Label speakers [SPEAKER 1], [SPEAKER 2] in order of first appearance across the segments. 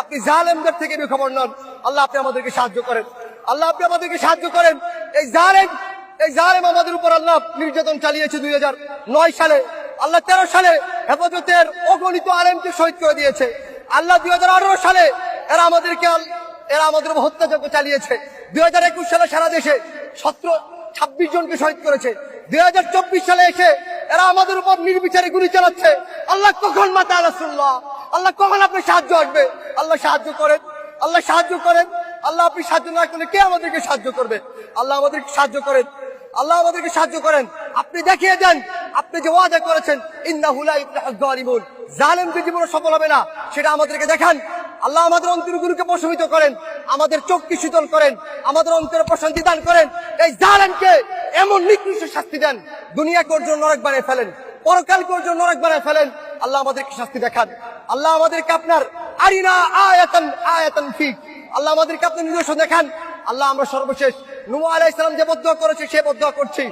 [SPEAKER 1] আপনি জালেমদের থেকে বেখবর নন। আল্লাহ আপনি আমাদেরকে সাহায্য করেন। আল্লাহ আপনি আমাদেরকে সাহায্য করেন। এই জালেম এই জালেম আমাদের উপর আল্লাহ নির্যাতন চালিয়েছে দুই নয় সালে। আল্লাহ তেরো সালে হেফাজতের অগণিত আলেমকে শহীদ করে দিয়েছে। আল্লাহ দুই হাজার আঠারো সালে এরা আমাদেরকে এরা আমাদের হত্যাযজ্ঞ চালিয়েছে। দুই হাজার একুশ সালে সারা দেশে সতেরো ছাব্বিশ জনকে শহীদ করেছে। দুই হাজার চব্বিশ সালে এসে এরা আমাদের উপর নির্বিচারে গুলি চালাচ্ছে। আল্লাহ কখন মাতা আলাসুল্লাহ আল্লাহ কখন আপনি সাহায্য আসবে? আল্লাহ সাহায্য করেন। আল্লাহ সাহায্য করেন। আল্লাহ আপনি সাহায্য না করলে কে আমাদেরকে সাহায্য করবে? আল্লাহ আমাদেরকে সাহায্য করেন। আল্লাহ আমাদেরকে সাহায্য করেন। আপনি দেখিয়ে দেন, আপনি যে ওয়াদা করেছেন, ইন্নাহু লা ইফলাহুল জালিমুন জালেম যে জীবনে সফল হবে না, সেটা আমাদেরকে দেখান। আল্লাহ আমাদের অন্তরগুলোকে প্রশমিত করেন। আমাদের চোখকে শীতল করেন। আমাদের অন্তরে প্রশান্তি দান করেন। এই জালেমকে এমন নিকৃষ্ট শাস্তি দেন। দুনিয়া কর্জ নরক বানিয়ে ফেলেন? পরকাল কর্জ নরক বানিয়ে ফেলেন? আল্লাহ আমাদেরকে শাস্তি দেখান। আল্লাহ আমাদেরকে আপনার আরিনা আয়াতান আয়াতান ফিক আল্লাহ আমাদেরকে আপনি নিদর্শন দেখান। আল্লাহ আমরা সর্বশেষ নুমু আলাইহিস সালাম যে বদুয়া করেছে, সে বদুয়া করছি।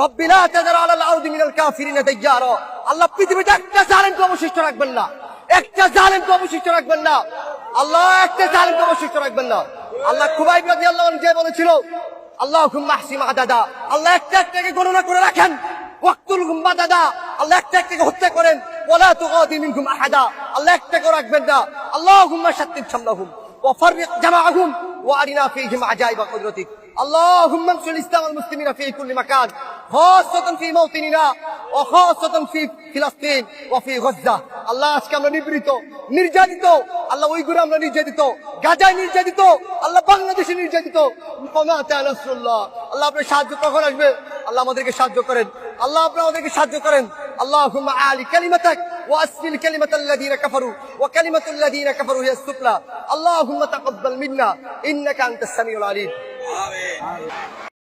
[SPEAKER 1] রব্বিলা তাজার আলাল আরদি মিনাল কাফিরিনা দাইয়ারা আল্লাহ পৃথিবীতে একটা জালেমকে অবশিষ্ট রাখবেন না। একটা জালেমকে অবশিষ্ট রাখবেন না। আল্লাহ একটা জালেমকে অবশিষ্ট রাখবেন না। আল্লাহ খুবাইব রাদিয়াল্লাহু আনহু যে বলেছিল আল্লাহ মাহসিম আদাদা আল্লাহ একটা একটাকে গণনা করে রাখেন ওয়াক্তুল গুম্বা দাদা আল্লাহ একটা একটাকে হত্যা করেন ওয়ালা তুগাদি মিনকুম আহাদা আল্লাহ একটাকে রাখবেন না আল্লাহুম্মা শাত্তিত শামলাহুম وفرق جمعهم وارنا فيهم عجائب قدرتك اللهم انصر الاسلام والمسلمين في كل مكان خاصة في موطننا وخاصة في فلسطين وفي غزة আল্লাহ আজকে আমরা নিবৃত নির্যাতিত আল্লাহ ওইগুলো আমরা নির্যাতিত গাজায় নির্যাতিত আল্লাহ বাংলাদেশে নির্যাতিত নাসরুল্লাহ আল্লাহ আপনার সাহায্য কখন আসবে আল্লাহ আমাদেরকে সাহায্য করেন আল্লাহ আপনি আমাদেরকে সাহায্য করেন اللهم اعلي كلمتك واسفل كلمة الذين كفروا وكلمة الذين كفروا هي السفلى اللهم تقبل منا انك انت السميع العليم